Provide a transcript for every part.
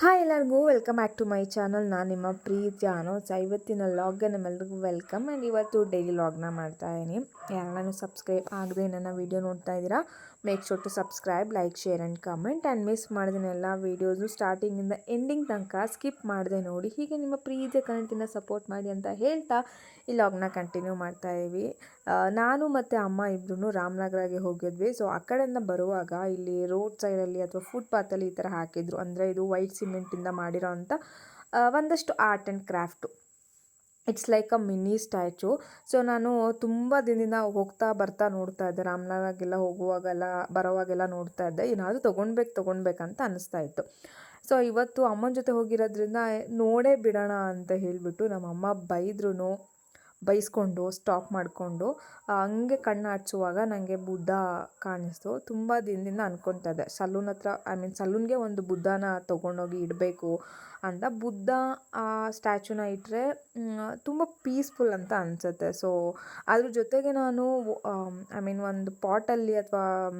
Hi ಎಲ್ಲರಿಗೂ welcome back to my channel ನಾನು ನಿಮ್ಮ ಪ್ರೀತಿ ಅನೋಸ್. ಇವತ್ತಿನ ಲಾಗ್ಗೆ ನಿಮ್ಮೆಲ್ರಿಗೂ ವೆಲ್ಕಮ್ ಆ್ಯಂಡ್ ಇವತ್ತು ಡೈಲಿ ಲಾಗ್ನ ಮಾಡ್ತಾ ಇದ್ದೀನಿ ಯಾರನ್ನ ಸಬ್ಸ್ಕ್ರೈಬ್ ಆಗದೆ ನನ್ನ ವೀಡಿಯೋ ನೋಡ್ತಾ ಇದ್ದೀರಾ make sure to subscribe like share and comment and miss ಎಲ್ಲ ವೀಡಿಯೋಸು ಸ್ಟಾರ್ಟಿಂಗಿಂದ ಎಂಡಿಂಗ್ ತನಕ ಸ್ಕಿಪ್ ಮಾಡಿದೆ ನೋಡಿ. ಹೀಗೆ ನಿಮ್ಮ ಪ್ರೀತಿಯ ಕನ್ನಡದಿಂದ ಸಪೋರ್ಟ್ ಮಾಡಿ ಅಂತ ಹೇಳ್ತಾ ಈ ಲಾಗ್ನ ಕಂಟಿನ್ಯೂ ಮಾಡ್ತಾ ಇದ್ದೀವಿ ನಾನು ಮತ್ತು ಅಮ್ಮ ಇಬ್ಬರೂ ರಾಮನಗರಗೆ ಹೋಗಿದ್ವಿ. ಸೊ ಆ ಕಡೆಯಿಂದ ಬರುವಾಗ ಇಲ್ಲಿ ರೋಡ್ ಸೈಡಲ್ಲಿ ಅಥವಾ ಫುಟ್ಪಾತಲ್ಲಿ ಈ ಥರ ಹಾಕಿದ್ರು. ಅಂದರೆ ಇದು ವೈಟ್ ಸಿಮೆಂಟಿಂದ ಮಾಡಿರೋ ಅಂಥ ಒಂದಷ್ಟು art and craft it's like a mini statue so ನಾನು ತುಂಬ ದಿನದಿಂದ ಹೋಗ್ತಾ ಬರ್ತಾ ನೋಡ್ತಾ ಇದ್ದೆ. ರಾಮನಗರಗೆಲ್ಲ ಹೋಗುವಾಗೆಲ್ಲ, ಬರೋವಾಗೆಲ್ಲ ನೋಡ್ತಾ ಇದ್ದೆ. ಏನಾದರೂ ತೊಗೊಳ್ಬೇಕು ತೊಗೊಳ್ಬೇಕಂತ ಅನ್ನಿಸ್ತಾ ಇತ್ತು. ಸೊ ಇವತ್ತು ಅಮ್ಮನ ಜೊತೆ ಹೋಗಿರೋದ್ರಿಂದ ನೋಡೇ ಬಿಡೋಣ ಅಂತ ಹೇಳಿಬಿಟ್ಟು ನಮ್ಮಮ್ಮ ಬೈದ್ರೂ ಬೈಸ್ಕೊಂಡು, ಸ್ಟಾಪ್ ಮಾಡಿಕೊಂಡು ಹಂಗೆ ಕಣ್ಣು ಆಡಿಸುವಾಗ ನನಗೆ ಬುದ್ಧ ಕಾಣಿಸ್ತು. ತುಂಬ ದಿನದಿಂದ ಅನ್ಕೊತಾ ಇದ್ದೆ ಸಲೂನ್ ಹತ್ರ, ಐ ಮೀನ್ ಸಲೂನ್ಗೆ ಒಂದು ಬುದ್ಧನ ತೊಗೊಂಡೋಗಿ ಇಡಬೇಕು ಅಂತ. ಬುದ್ಧ, ಆ, ಸ್ಟ್ಯಾಚುನ ಇಟ್ಟರೆ ತುಂಬ ಪೀಸ್ಫುಲ್ ಅಂತ ಅನಿಸುತ್ತೆ. ಸೊ, ಅದ್ರ ಜೊತೆಗೆ ನಾನು ಐ ಮೀನ್ ಒಂದು ಪಾಟಲ್ಲಿ ಅಥವಾ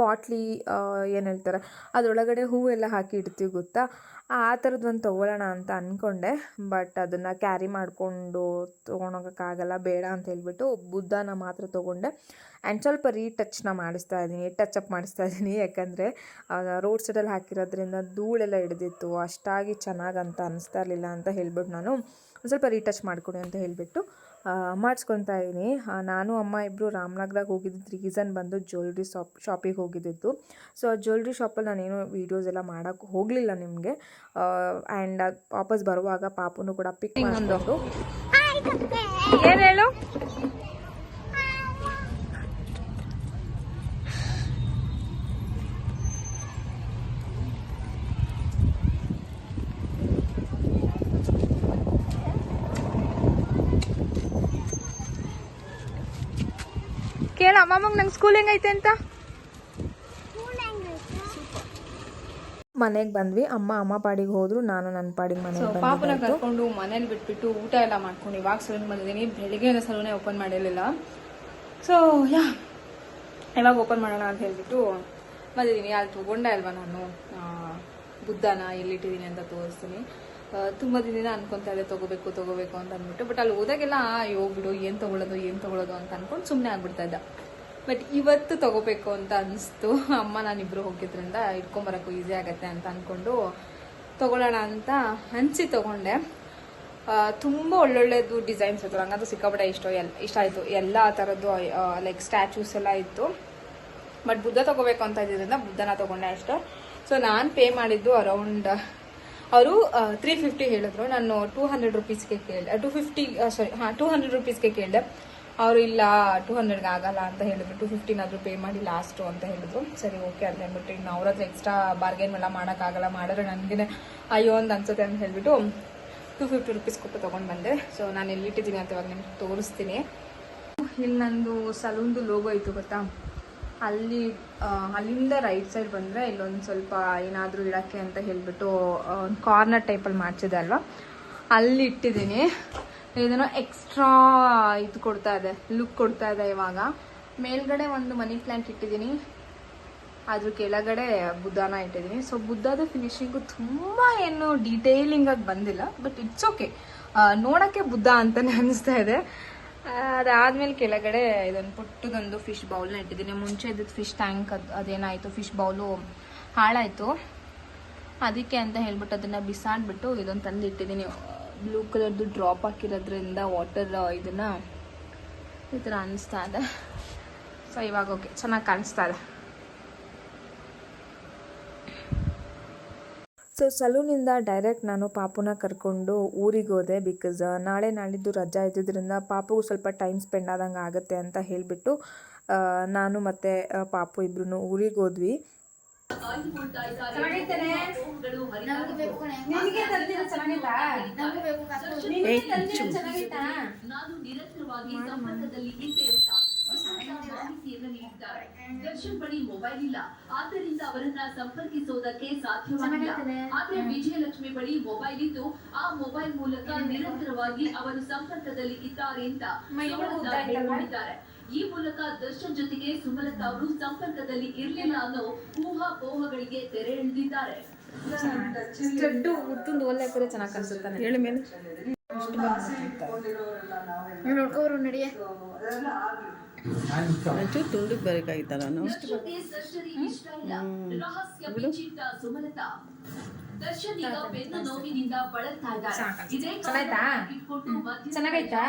ಪಾಟ್ಲಿ ಏನು ಹೇಳ್ತಾರೆ, ಅದರೊಳಗಡೆ ಹೂವೆಲ್ಲ ಹಾಕಿ ಇಡ್ತೀವಿ ಗೊತ್ತಾ? ಆ ಥರದ್ದು ಒಂದು ತೊಗೊಳ್ಳೋಣ ಅಂತ ಅಂದ್ಕೊಂಡೆ ಬಟ್ ಅದನ್ನು ಕ್ಯಾರಿ ಮಾಡಿಕೊಂಡು ತೊಗೊಂಡೋಗೋಕ್ಕಾಗಲ್ಲ ಬೇಡ ಅಂತ ಹೇಳ್ಬಿಟ್ಟು ಬುದ್ಧನ ಮಾತ್ರ ತೊಗೊಂಡೆ. ಆ್ಯಂಡ್ ಸ್ವಲ್ಪ ರೀಟಚ್ನ ಮಾಡಿಸ್ತಾ ಇದ್ದೀನಿ ಟಚ್ ಅಪ್ ಮಾಡಿಸ್ತಾ ಇದ್ದೀನಿ ಯಾಕಂದರೆ ರೋಡ್ ಸೈಡಲ್ಲಿ ಹಾಕಿರೋದ್ರಿಂದ ಧೂಳೆಲ್ಲ ಹಿಡಿದಿತ್ತು, ಅಷ್ಟಾಗಿ ಚೆನ್ನಾಗಿ ಅಂತ ಅನ್ನಿಸ್ತಾ ಇರಲಿಲ್ಲ ಅಂತ ಹೇಳ್ಬಿಟ್ಟು ನಾನು ಸ್ವಲ್ಪ ರೀಟಚ್ ಮಾಡಿಕೊಡಿ ಅಂತ ಹೇಳಿಬಿಟ್ಟು ಮಾಡಿಸ್ಕೊತಾ ಇದ್ದೀನಿ ನಾನು ಅಮ್ಮ ಇಬ್ಬರು ರಾಮನಗರಕ್ಕೆ ಹೋಗಿದ್ದಿದ್ದು ರೀಸನ್ ಬಂದು ಜ್ಯುವೆಲ್ರಿ ಶಾಪ್ ಶಾಪಿಗೆ ಹೋಗಿದ್ದಿದ್ದು ಸೊ ಆ ಜ್ಯುವೆಲ್ರಿ ಶಾಪಲ್ಲಿ ನಾನೇನು ವೀಡಿಯೋಸ್ ಎಲ್ಲ ಮಾಡೋಕ್ಕೆ ಹೋಗಲಿಲ್ಲ ನಿಮಗೆ. ಆ್ಯಂಡ್ ವಾಪಸ್ ಬರುವಾಗ ಪಾಪುನು ಕೂಡ ಪಿಕ್ ಮಾಡಿಕೊಂಡು. ಏನ್ ಹೇಳು? ಕೇಳ ಮಾಮಂಗ್ ನಂಗೆ ಸ್ಕೂಲ್ ಹೆಂಗೈತೆ ಅಂತ? ಮನೆಗೆ ಬಂದ್ವಿ. ಅಮ್ಮ ಅಮ್ಮ ಪಾಡಿಗೆ ಹೋದ್ರು ನಾನು ನನ್ನ ಪಾಡಿಗೆ ಮನೆ ಪಾಪನ ಕರ್ಕೊಂಡು ಮನೇಲಿ ಬಿಟ್ಬಿಟ್ಟು ಊಟ ಎಲ್ಲ ಮಾಡ್ಕೊಂಡು ಇವಾಗ ಸಲೂನ್ ಬಂದಿದ್ದೀನಿ. ಬೆಳಿಗ್ಗೆ ಸಲೂನೇ ಓಪನ್ ಮಾಡಿರಲಿಲ್ಲ. ಸೊ ಯಾ ಇವಾಗ ಓಪನ್ ಮಾಡೋಣ ಅಂತ ಹೇಳ್ಬಿಟ್ಟು ಬಂದಿದ್ದೀನಿ. ಅಲ್ಲಿ ತಗೊಂಡೆ ಅಲ್ವಾ ನಾನು? ಬುದ್ಧನ ಎಲ್ಲಿಟ್ಟಿದ್ದೀನಿ ಅಂತ ತೋರಿಸ್ತೀನಿ. ತುಂಬ ದಿನ ಅನ್ಕೊಂತಾ ಇದೆ ತಗೋಬೇಕು ತಗೋಬೇಕು ಅಂತ ಅಂದ್ಬಿಟ್ಟು. ಬಟ್ ಅಲ್ಲಿ ಹೋದಾಗೆಲ್ಲ ಅಯ್ಯೋ, ಬಿಡು, ಏನು ತಗೊಳ್ಳೋದು ಏನು ತಗೊಳ್ಳೋದು ಅಂತ ಅನ್ಕೊಂಡು ಸುಮ್ಮನೆ ಆಗ್ಬಿಡ್ತಾ ಇದ್ದ. ಬಟ್ ಇವತ್ತು ತಗೋಬೇಕು ಅಂತ ಅನಿಸ್ತು. ಅಮ್ಮ ನಾನಿಬ್ರು ಹೋಗಿದ್ರಿಂದ ಇಟ್ಕೊಂಬರಕ್ಕೂ ಈಸಿ ಆಗತ್ತೆ ಅಂತ ಅಂದ್ಕೊಂಡು ತಗೊಳ್ಳೋಣ ಅಂತ ಹಂಚಿ ತಗೊಂಡೆ. ತುಂಬ ಒಳ್ಳೊಳ್ಳೆದು ಡಿಸೈನ್ಸ್ ಇತ್ತು. ನಂಗಂತೂ ಸಿಕ್ಕಾಪಟ್ಟೆ ಇಷ್ಟ, ಎಲ್, ಇಷ್ಟ ಆಯಿತು. ಎಲ್ಲ ಥರದ್ದು ಲೈಕ್ ಸ್ಟ್ಯಾಚ್ಯೂಸ್ ಎಲ್ಲ ಇತ್ತು. ಬಟ್ ಬುದ್ಧ ತಗೋಬೇಕು ಅಂತ ಇದ್ದಿದ್ದರಿಂದ ಬುದ್ಧನ ತಗೊಂಡೆ ಅಷ್ಟೇ. ಸೊ ನಾನು ಪೇ ಮಾಡಿದ್ದು ಅರೌಂಡ್ ಅವರು ತ್ರೀ ಫಿಫ್ಟಿ ಹೇಳಿದ್ರು. ನಾನು ಟೂ ಹಂಡ್ರೆಡ್ ರುಪೀಸ್ಗೆ ಕೇಳಿದೆ. ಟೂ ಫಿಫ್ಟಿ ಸಾರಿ ಹಾಂ ಟೂ ಹಂಡ್ರೆಡ್ ರುಪೀಸ್ಗೆ ಕೇಳಿದೆ. ಅವರು, ಇಲ್ಲ ಟೂ ಹಂಡ್ರೆಡ್ಗೆ ಆಗಲ್ಲ ಅಂತ ಹೇಳಿದ್ರು. ಟೂ ಫಿಫ್ಟಿನಾದರೂ ಪೇ ಮಾಡಿ ಲಾಸ್ಟು ಅಂತ ಹೇಳಿದ್ರು. ಸರಿ ಓಕೆ ಅಂತ ಹೇಳ್ಬಿಟ್ಟು ಇನ್ನು ಅವ್ರ ಹತ್ರ ಎಕ್ಸ್ಟ್ರಾ ಬಾರ್ಗೇನ್ ಎಲ್ಲ ಮಾಡೋಕ್ಕಾಗಲ್ಲ ಮಾಡಿದ್ರೆ ನನಗೆ ಅಯ್ಯೋ ಅಂತ ಅನ್ಸುತ್ತೆ ಅಂತ ಹೇಳಿಬಿಟ್ಟು ಟೂ ಫಿಫ್ಟಿ ರುಪೀಸ್ ಕೊಟ್ಟು ತೊಗೊಂಡು ಬಂದೆ. ಸೊ ನಾನು ಎಲ್ಲಿಟ್ಟಿದ್ದೀನಿ ಅಂತ ಇವಾಗ ನಿಮ್ಗೆ ತೋರಿಸ್ತೀನಿ. ಇಲ್ಲಿ, ನಂದು ಸಲೂನ್ದು ಲೋಗೋ ಇತ್ತು ಗೊತ್ತಾ? ಅಲ್ಲಿ ಅಲ್ಲಿಂದ ರೈಟ್ ಸೈಡ್ ಬಂದರೆ ಇಲ್ಲೊಂದು ಸ್ವಲ್ಪ ಏನಾದರೂ ಇಡೋಕ್ಕೆ ಅಂತ ಹೇಳಿಬಿಟ್ಟು ಒಂದು ಕಾರ್ನರ್ ಟೈಪಲ್ಲಿ ಮಾಡಿಸಿದೆ ಅಲ್ವಾ? ಅಲ್ಲಿ ಇಟ್ಟಿದ್ದೀನಿ. ಇದನ್ನು ಎಕ್ಸ್ಟ್ರಾ ಇದು ಕೊಡ್ತಾ ಇದೆ ಲುಕ್ ಕೊಡ್ತಾ ಇದೆ ಇವಾಗ. ಮೇಲ್ಗಡೆ ಒಂದು ಮನಿ ಪ್ಲ್ಯಾಂಟ್ ಇಟ್ಟಿದ್ದೀನಿ. ಅದ್ರ ಕೆಳಗಡೆ ಬುದ್ಧನ ಇಟ್ಟಿದ್ದೀನಿ. ಸೊ ಬುದ್ಧದ ಫಿನಿಶಿಂಗು ತುಂಬ ಏನು ಡೀಟೇಲಿಂಗ್ ಆಗಿ ಬಂದಿಲ್ಲ ಬಟ್ ಇಟ್ಸ್ ಓಕೆ ನೋಡೋಕ್ಕೆ ಬುದ್ಧ ಅಂತಲೇ ಅನಿಸ್ತಾ ಇದೆ. ಅದಾದ್ಮೇಲೆ ಕೆಳಗಡೆ ಇದೊಂದು ಪುಟ್ಟದೊಂದು ಫಿಶ್ ಬೌಲ್ನ ಇಟ್ಟಿದ್ದೀನಿ. ಮುಂಚೆ ಇದ್ದಿದ್ದು ಫಿಶ್ ಟ್ಯಾಂಕ್ ಅದು, ಅದೇನಾಯಿತು? ಫಿಶ್ ಬೌಲು ಹಾಳಾಯಿತು. ಅದಕ್ಕೆ ಅಂತ ಹೇಳ್ಬಿಟ್ಟು ಅದನ್ನು ಬಿಸಾಡ್ಬಿಟ್ಟು ಇದೊಂದು ತಂದು ಇಟ್ಟಿದ್ದೀನಿ ಬ್ಲೂ ಕಲರ್ದು ಡ್ರಾಪ್ ಹಾಕಿರೋದ್ರಿಂದ ವಾಟರ್ ಇದನ್ನು ಈ ಥರ ಅನಿಸ್ತಾ ಇದೆ. ಸೊ ಇವಾಗ ಓಕೆ ಚೆನ್ನಾಗಿ ಕಾಣಿಸ್ತಾ ಇದೆ. ಸೊ ಸಲೂನಿಂದ ಡೈರೆಕ್ಟ್ ನಾನು ಪಾಪುನ ಕರ್ಕೊಂಡು ಊರಿಗೆ ಹೋದೆ ಬಿಕಾಸ್ ನಾಳೆ ನಾಳಿದ್ದು ರಜಾ ಇದ್ದಿದ್ದರಿಂದ ಪಾಪುಗೂ ಸ್ವಲ್ಪ ಟೈಮ್ ಸ್ಪೆಂಡ್ ಆದಂಗೆ ಆಗುತ್ತೆ ಅಂತ ಹೇಳಿಬಿಟ್ಟು ನಾನು ಮತ್ತು ಪಾಪು ಇಬ್ರು ಊರಿಗೆ ಹೋದ್ವಿ. ನಾನು ನಿರಂತರವಾಗಿ ಸಂಪರ್ಕದಲ್ಲಿ ಇದ್ದೆ ಮಾಹಿತಿಯನ್ನು ನೀಡಿದ್ದಾರೆ ದರ್ಶನ್ ಬಳಿ ಮೊಬೈಲ್ ಇಲ್ಲ ಆದ್ದರಿಂದ ಅವರನ್ನ ಸಂಪರ್ಕಿಸೋದಕ್ಕೆ ಸಾಧ್ಯವಾಗಿಲ್ಲ ಆದ್ರೆ ವಿಜಯಲಕ್ಷ್ಮಿ ಬಳಿ ಮೊಬೈಲ್ ಇದ್ದು ಆ ಮೊಬೈಲ್ ಮೂಲಕ ನಿರಂತರವಾಗಿ ಅವರು ಸಂಪರ್ಕದಲ್ಲಿ ಇದ್ದಾರೆ ಅಂತ ಹೇಳಿದ್ದಾರೆ ಈ ಮೂಲಕ ದರ್ಶನ್ ಜೊತೆಗೆ ಸುಮಲತಾ ಅವರು ಸಂಪರ್ಕದಲ್ಲಿ ಇರಲಿಲ್ಲ ಅನ್ನೋ ಊಹಾಪೋಹಗಳಿಗೆ ತೆರೆ ಎಳೆದಿದ್ದಾರೆ. ಚೆನ್ನಾಗಿ ಹೇಳಿ ಮೇಲೆ ನೋಡ್ಕೋರು ನಡಿಯೇ. ಒಂಚೂರು ತುಂಡಕ್ಕೆ ಬರಬೇಕಾಗಿತ್ತಲ್ಲ ನಾನು ಸುಮಲತಾ. ಚೆನ್ನಾಗೈತಾ?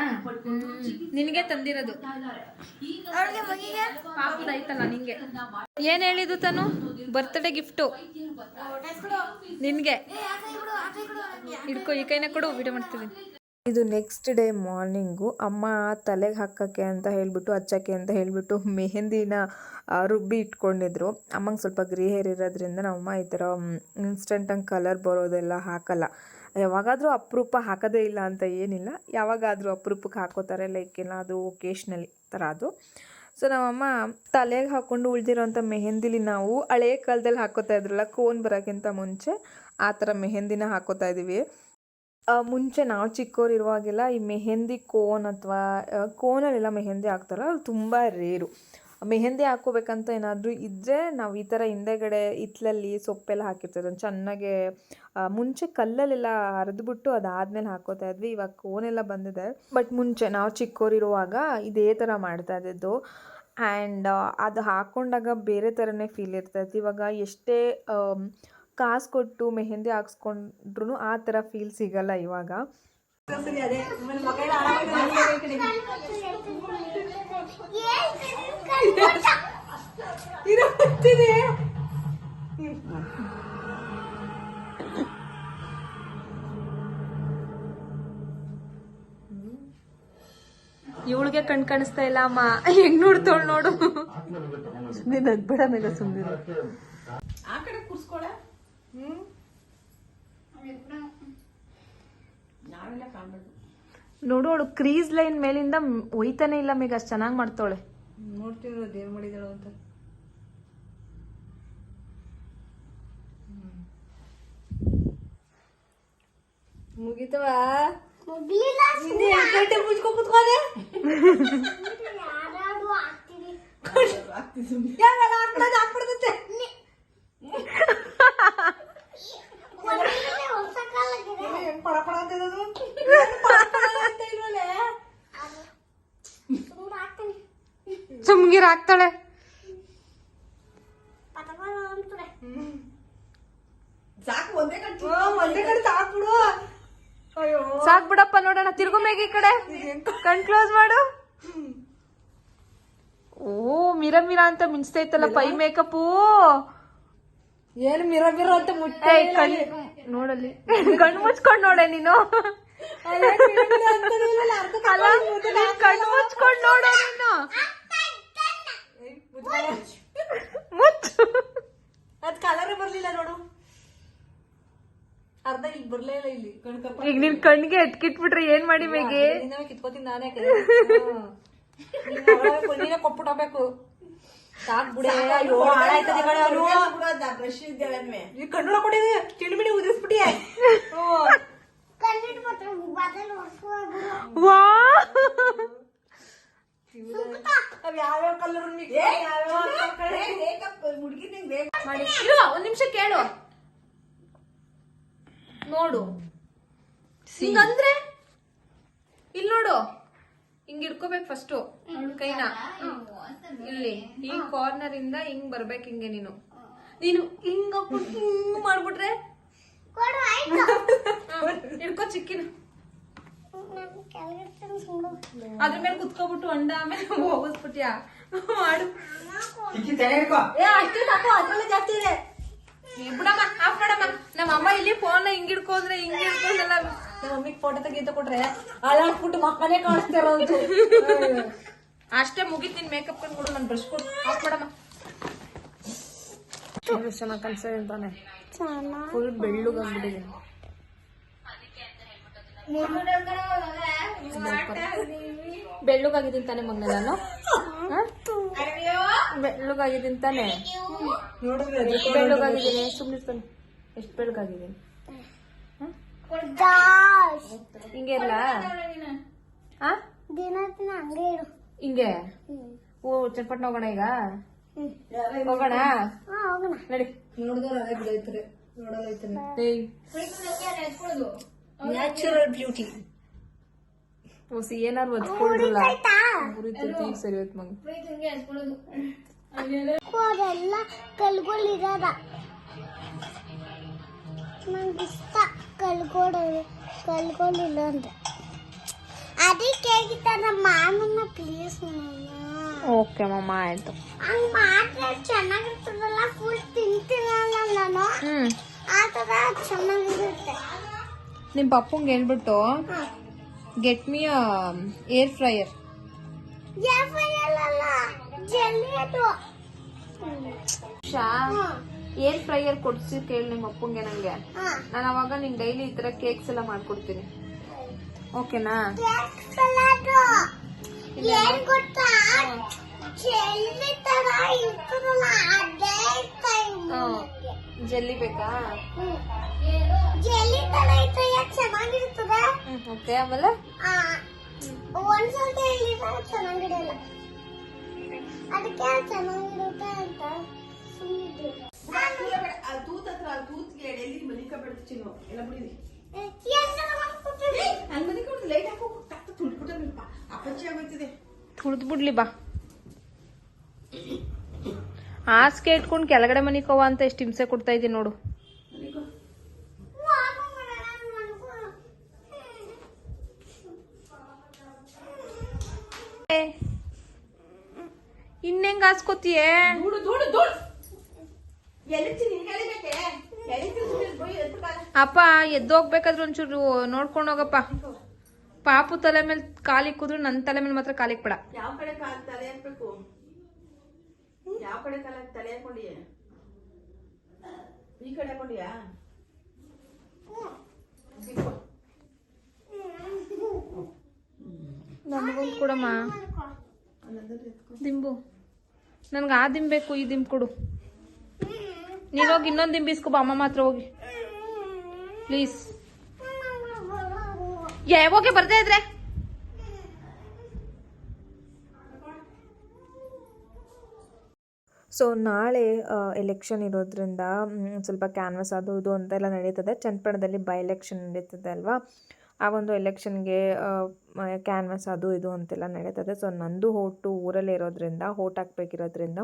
ನಿನಗೆ ತಂದಿರೋದು. ಆಯ್ತಲ್ಲ ಇದ್ದಾರೆ. ಈಗ ಪಾಪದ ಐತಲ್ಲ ನಿಂಗೆ. ಏನ್ ಹೇಳಿದ್ದು ತಾನು? ಬರ್ತ್ಡೇ ಗಿಫ್ಟು ನಿನ್ಗೆ. ಹಿಡ್ಕೊ ಈ ಕೈನ ಕೊಡು ವಿಡಿಯೋ ಮಾಡ್ತೀನಿ ಇದು ನೆಕ್ಸ್ಟ್ ಡೇ ಮಾರ್ನಿಂಗು ಅಮ್ಮ ತಲೆಗೆ ಹಾಕೋಕ್ಕೆ ಅಂತ ಹೇಳಿಬಿಟ್ಟು, ಹಚ್ಚಕ್ಕೆ ಅಂತ ಹೇಳಿಬಿಟ್ಟು ಮೆಹಂದಿನ ರುಬ್ಬಿ ಇಟ್ಕೊಂಡಿದ್ರು. ಅಮ್ಮಂಗೆ ಸ್ವಲ್ಪ ಗ್ರೇ ಹೇರ್ ಇರೋದ್ರಿಂದ ನಮ್ಮಮ್ಮ ಈ ಥರ ಇನ್ಸ್ಟೆಂಟಂಗೆ ಕಲರ್ ಬರೋದೆಲ್ಲ ಹಾಕಲ್ಲ. ಯಾವಾಗಾದರೂ ಅಪರೂಪ ಹಾಕೋದೇ ಇಲ್ಲ ಅಂತ ಏನಿಲ್ಲ. ಯಾವಾಗಾದರೂ ಅಪರೂಪಕ್ಕೆ ಹಾಕೋತಾರೆ ಲೈಕ್ ಏನಾದರೂ ಒಕೇಶ್ನಲಿ ಥರ ಅದು. ಸೊ ನಮ್ಮಮ್ಮ ತಲೆಗೆ ಹಾಕ್ಕೊಂಡು ಉಳಿದಿರೋಂಥ ಮೆಹಂದಿಲಿ ನಾವು ಹಳೆ ಕಾಲದಲ್ಲಿ ಹಾಕೋತಾ ಇದ್ರಲ್ಲ, ಕೋನ್ ಬರೋಕ್ಕಿಂತ ಮುಂಚೆ ಆ ಥರ ಮೆಹಂದಿನ ಹಾಕೋತಾ ಇದ್ದೀವಿ ಮುಂಚೆ ನಾವು ಚಿಕ್ಕವರಿರುವಾಗೆಲ್ಲ ಈ ಮೆಹೆಂದಿ ಕೋನ್ ಅಥವಾ ಕೋನಲ್ಲೆಲ್ಲ ಮೆಹೆಂದಿ ಹಾಕ್ತಾರಲ್ಲ, ಅದು ತುಂಬ ರೇರು. ಮೆಹೆಂದಿ ಹಾಕೋಬೇಕಂತ ಏನಾದರೂ ಇದ್ದರೆ ನಾವು ಈ ಥರ ಹಿಂದೆಗಡೆ ಹಿತ್ಲಲ್ಲಿ ಸೊಪ್ಪೆಲ್ಲ ಹಾಕಿರ್ತಾರೆ ಅದನ್ನು ಚೆನ್ನಾಗೆ ಮುಂಚೆ ಕಲ್ಲಲ್ಲೆಲ್ಲ ಹರಿದ್ಬಿಟ್ಟು ಅದಾದಮೇಲೆ ಹಾಕೋತಾ ಇದ್ವಿ. ಇವಾಗ ಕೋನೆಲ್ಲ ಬಂದಿದೆ. ಬಟ್ ಮುಂಚೆ ನಾವು ಚಿಕ್ಕವರಿರುವಾಗ ಇದೇ ಥರ ಮಾಡ್ತಾ ಇದ್ದಿದ್ದು. ಆ್ಯಂಡ್ ಅದು ಹಾಕ್ಕೊಂಡಾಗ ಬೇರೆ ಥರನೇ ಫೀಲ್ ಇರ್ತೈತಿ ಇವಾಗ ಎಷ್ಟೇ ಕಾಸು ಕೊಟ್ಟು ಮೆಹಂದಿ ಹಾಕ್ಸ್ಕೊಂಡ್ರು ಆ ಥರ ಫೀಲ್ ಸಿಗಲ್ಲ ಇವಾಗ. ಇವಳಿಗೆ ಕಣ್ ಕಾಣಿಸ್ತಾ ಇಲ್ಲ ಅಮ್ಮ. ಹೆಂಗ್ ನೋಡ್ತಾಳ ನೋಡು. ಸುಮ್ಮನೆ ನಗ್ಬೇಡ ಮೇಲೆ ಸುಮ್ಮನೆ ನೋಡು ಅವಳು ಕ್ರೀಸ್ ಲೈನ್ ಮೇಲಿಂದ ಒಯ್ತಾನೆ ಇಲ್ಲ ಮೇಗ ಅಷ್ಟು ಚೆನ್ನಾಗಿ ಮಾಡ್ತಾಳೆ ನೋಡ್ತೀನಿ ಅದು ಏನು ಮಾಡಿದಾಳು ಅಂತ. ಮುಗಿತವ? ಸುಮ್ಗಿರ್ ಹಾಕ್ತಾಳೆ ಸಾಕು ಒಂದೇ ಕಡೆ ಒಂದೇ ಕಡೆ ಸಾಕ್ಬಿಡು ಅಯ್ಯೋ ಸಾಕ್ ಬಿಡಪ್ಪ ನೋಡೋಣ ತಿರ್ಗು ಮೇಗ ಈ ಕಡೆ. ಕಣ್ ಕ್ಲೋಸ್ ಮಾಡು. ಓ ಮಿರ ಮಿರ ಅಂತ ಮಿಂಚ್ತೈತಲ್ಲ ಪೈ ಮೇಕಪ್ ಏನು ಮಿರ ಮಿರ ಅಂತ ಮುಟ್ಟ ನೋಡಲ್ಲಿ. ಕಣ್ ಮುಚ್ಕೊಂಡ್ ನೋಡೆ ನೀನು. ಕಣ್ಣು ಮುಚ್ಕೊಂಡ್ ನೋಡೆ ನೀನು ಮುಚ್ಚು ಅದ್ ಕಲರ್ ಬರ್ಲಿಲ್ಲ ನೋಡು ಅರ್ಧ ಇಲ್ಲಿ ಬರ್ಲೇ ಇಲ್ಲ ಇಲ್ಲಿ. ಕಣ್ಕಪ್ಪ ಈಗ ನಿನ್ ಕಣ್ಗೆ ಎಟ್ಕಿಟ್ಬಿಟ್ರೆ ಏನ್ ಮಾಡಿ ಮೇಗೆ ಇನ್ನೂ ಕಿತ್ಕೋತೀನಿ ನಾನೇ ನೀನೇ ಕೊಟ್ಬಿಟ್ಬೇಕು ಸಾಕ್ ಬಿಡೆ ಅಯ್ಯೋ ಹಾಳಾಯ್ತದೆ ಕಣ್ಣೊಳ ಉದಿಸ್ಬಿಟ್ಟಿ ವಾ. ಅವ್ ಯಾವ್ಯಾವ ಕಲರ್ ಮಾಡಿ. ಇರು ಒಂದ್ ನಿಮಿಷ ಕೇಳು. ನೋಡು. ಹಿಂಗಂದ್ರೆ? ಇಲ್ಲಿ ನೋಡು. ಹಿಂಗ್ ಇಡ್ಕೋಬೇಕು ಫಸ್ಟ್ ಕೈನ. ಇಲ್ಲಿ. ಈ ಕಾರ್ನರ್ ಇಂದ ಹಿಂಗ್ ಬರ್ಬೇಕು ಹಿಂಗೆ ನೀನು. ನೀನು ಹಿಂಗ್ ಹಿಂಗ್ ಮಾಡ್ಬಿಟ್ರೆ? ಹ, ಹಿಡ್ಕೋ ಚಿಕ್ಕಿನ. ಅದ್ರ ಮೇಲೆ ಕುತ್ಕೋಬಿಟ್ಟು ಅಂಡ ಆಮೇಲೆ ಹೋಗಿಸ್ಬಿಟ್ಯಾ? ಮಾಡು. ಏ ಅಷ್ಟೇ ಸಾಕು ಅದ್ರಲ್ಲೇ ಜಾಸ್ತಿ ಇದೆ. ಬಿಡಮ್ಮ ಆಫ್ ಮಾಡಮ್ಮ ನಮ್ಮ ಅಮ್ಮ ಇಲ್ಲಿ ಫೋನ್ ಹಿಂಗ್ ಹಿಡ್ಕೋದ್ರೆ ಹಿಂಗ್ ಹಿಡ್ಕೊಂಡಲ್ಲ ನಮ್ಮ ಮಮ್ಮಿಗೆ ಫೋಟೋ ತೆಗೀತ ಕೊಟ್ರೆ ಅಳಾಡ್ಬಿಟ್ಟು ಮಕ್ಕಳೇ ಕಾಣಿಸ್ತಾ ಇರೋದು. ಅಷ್ಟೇ ಮುಗಿತೀನಿ ಮೇಕಪ್ ಕೊಡು ನಾನು ಬ್ರಷ್ ಕೊಡು ಆಫ್ ಮಾಡಮ್ಮ. ಚೆನ್ನಾಗಿ ಕನ್ಸ ತಾನೆ ಫುಲ್ ಬೆಳ್ಳುಗಾಗ್ಬಿಟ್ಟಿದೆ ಬೆಳ್ಳುಗಾಗಿದ್ದೀನಿ ತಾನೆ ಮಗ್ನ ನಾನು? ಬೆಳ್ಳುಗಾಗಿದ್ದೀನಿ ತಾನೆ. ಎಷ್ಟು ಬೆಳ್ಳುಗಾಗಿದ್ದೀನಿ? ಸುಮ್ಮನೆ ತಾನೆ ಎಷ್ಟು ಬೆಳ್ಳಗಾಗಿದ್ದೀನಿ? ಹಿಂಗೆ ಇರ್ಲಾ? ಆ? ಹಿಂಗೆ ಓ ಚಟ್ಪಟ್ನ ಹೋಗೋಣ ಈಗ? ಹೋಗೋಣ? ನಡಿ. ನೋಡಿದ್ರೆ ನ್ಯಾಚುರಲ್ ಬ್ಯೂಟಿ ಹೊಸಿ ಏನಾರು ಒದ್ಕೊಳ್ರಲ್ಲ ಉರಿತೈತಿ ಈಗ ಸರಿ ಹೋಯ್ತು ಮಗ. ಅದೆಲ್ಲ ಕಲ್ಗಳಿದಾರ ನಂಗೆ ಇಷ್ಟ ಕಲ್ಗಳು ಕಲ್ಗಳಿಲ್ಲ ಅಂದ್ರೆ ಅದಕ್ಕೆ ಹೇಗಿತ್ತ ನಮ್ಮ ಮಾಮನ ಪ್ಲೀಸ್ ಓಕೆ ಮಮ್ಮ ಆಯ್ತು. ಹಂಗ್ ಮಾತ್ರ ಚೆನ್ನಾಗಿರ್ತದಲ್ಲ ಫುಲ್ ತಿಂತೀನಲ್ಲ ನಾನು. ಆ ಥರ ಚೆನ್ನಾಗಿರುತ್ತೆ. ನಿಮ್ಮ ಪಪ್ಪಂಗೆ ಹೇಳ್ಬಿಟ್ಟು ಗೆಟ್ ಮಿ ಏರ್ ಫ್ರೈಯರ್ ಶಾ ಏರ್ ಫ್ರೈಯರ್ ಕೊಡ್ಸಿ ಕೇಳಿ ನಿಮ್ಮ ಅಪ್ಪಂಗೆ ನಂಗೆ. ನಾನು ಅವಾಗ ನಿಂಗೆ ಡೈಲಿ ಈ ತರ ಕೇಕ್ಸ್ ಎಲ್ಲ ಮಾಡ್ಕೊಡ್ತೀನಿ. ಓಕೆನಾ ಜಲ್ಲಿ ಬೇಕಾ? ಜಲ್ಲಿ ತರ ಇದ್ರೆ ಯಾಕೆ ಓಕೆ ಆಮೇಲೆ? ಒಂದ್ಸಲ ಅದಕ್ಕೆ ಚೆನ್ನಾಗಿರುತ್ತೆ ಅಂತ ತುಳಿದ್ ಬಿಡ್ಲಿ ಬಾ. ಹಾಸಿಗೆ ಇಟ್ಕೊಂಡು ಕೆಳಗಡೆ ಮನಿಕೋವ ಅಂತ ಎಷ್ಟು ಹಿಂಸೆ ಕೊಡ್ತಾ ಇದೀನಿ ನೋಡು. ಬೈ ಹಾಸ್ಕೋತಿಯೇ ಅಪ್ಪ ಎದ್ದೋಗ್ಬೇಕಾದ್ರೆ ಒಂಚೂರು ನೋಡ್ಕೊಂಡು ಹೋಗಪ್ಪ. ಪಾಪು ತಲೆ ಮೇಲೆ ಕಾಲಿ ಕುದ್ರು ನನ್ನ ತಲೆ ಮೇಲೆ ಮಾತ್ರ ಕಾಲಿಕ್ ಬಿಡ. ಯಾವ ಕಡೆ ಕಾಲ್ ತಲೆ ಹಾಕ್ಬೇಕು? ಯಾವ ಕಡೆ ಕಾಲ ತಲೆ ಹಾಕೊಂಡಿಯ? ಈ ಕಡೆ ಹಾಕೊಂಡಿಯಾ? ನನಗೊಂದು ಕೊಡಮ್ಮ. ದಿಂಬು. ನನ್ಗೆ ಆ ದಿಂಬ್ ಬೇಕು, ಈ ದಿಂಬ್ ಕೊಡು. ನೀನ್ ಹೋಗಿ ಇನ್ನೊಂದು ದಿಂಬ್ ಇಸ್ಕೊಬ ಅಮ್ಮ ಮಾತ್ರ ಹೋಗಿ. ಪ್ಲೀಸ್ ಯಾವಾಗ ಬರ್ತಾ ಇದ್ರೆ? ಸೊ ನಾಳೆ ಎಲೆಕ್ಷನ್ ಇರೋದ್ರಿಂದ ಸ್ವಲ್ಪ ಕ್ಯಾನ್ವಸ್ ಅದು ಇದು ಅಂತೆಲ್ಲ ನಡೀತದೆ. ಚನ್ನಪಟ್ಟಣದಲ್ಲಿ ಬೈ ಎಲೆಕ್ಷನ್ ನಡೀತದೆ ಅಲ್ವಾ? ಆ ಒಂದು ಎಲೆಕ್ಷನ್ಗೆ ಕ್ಯಾನ್ವಸ್ ಅದು ಇದು ಅಂತೆಲ್ಲ ನಡೀತದೆ. ಸೊ, ನಂದು ಹೋಟು ಊರಲ್ಲೇ ಇರೋದ್ರಿಂದ ಹೋಟ್ ಹಾಕ್ಬೇಕಿರೋದ್ರಿಂದ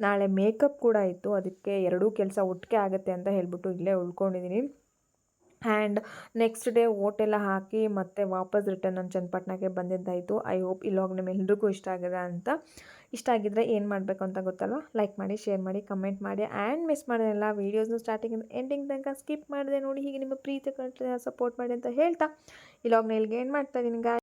ನಾಳೆ ಮೇಕಪ್ ಕೂಡ ಇತ್ತು. ಅದಕ್ಕೆ ಎರಡೂ ಕೆಲಸ ಒಟ್ಟಿಗೆ ಆಗುತ್ತೆ ಅಂತ ಹೇಳ್ಬಿಟ್ಟು ಇಲ್ಲೇ ಉಳ್ಕೊಂಡಿದ್ದೀನಿ. ಆ್ಯಂಡ್ ನೆಕ್ಸ್ಟ್ ಡೇ ಓಟೆಲ್ಲ ಹಾಕಿ ಮತ್ತೆ ವಾಪಸ್ ರಿಟರ್ನ್ ನಾನು ಚನ್ನಪಟ್ಟಣಕ್ಕೆ ಬಂದಿದ್ದಾಯಿತು. ಐ ಹೋಪ್ ಈ ಲಾಗ್ ನಿಮ್ಮೆಲ್ರಿಗೂ ಇಷ್ಟ ಆಗಿದೆ ಅಂತ. ಇಷ್ಟ ಆಗಿದ್ರೆ ಏನು ಮಾಡಬೇಕು ಅಂತ ಗೊತ್ತಲ್ವ? ಲೈಕ್ ಮಾಡಿ ಶೇರ್ ಮಾಡಿ ಕಮೆಂಟ್ ಮಾಡಿ ಆ್ಯಂಡ್ ಮಿಸ್ ಮಾಡಿದೆಲ್ಲ ವೀಡಿಯೋಸ್ನ ಸ್ಟಾರ್ಟಿಂಗ್ ಎಂಡಿಂಗ್ ತನಕ ಸ್ಕಿಪ್ ಮಾಡಿದೆ ನೋಡಿ ಹೀಗೆ ನಿಮ್ಮ ಪ್ರೀತಿ ಸಪೋರ್ಟ್ ಮಾಡಿ ಅಂತ ಹೇಳ್ತಾ ಈ ಲಾಗ್ನ ಇಲ್ಲಿಗೆ ಏನು ಮಾಡ್ತಾ ಇದ್ದೀನಿ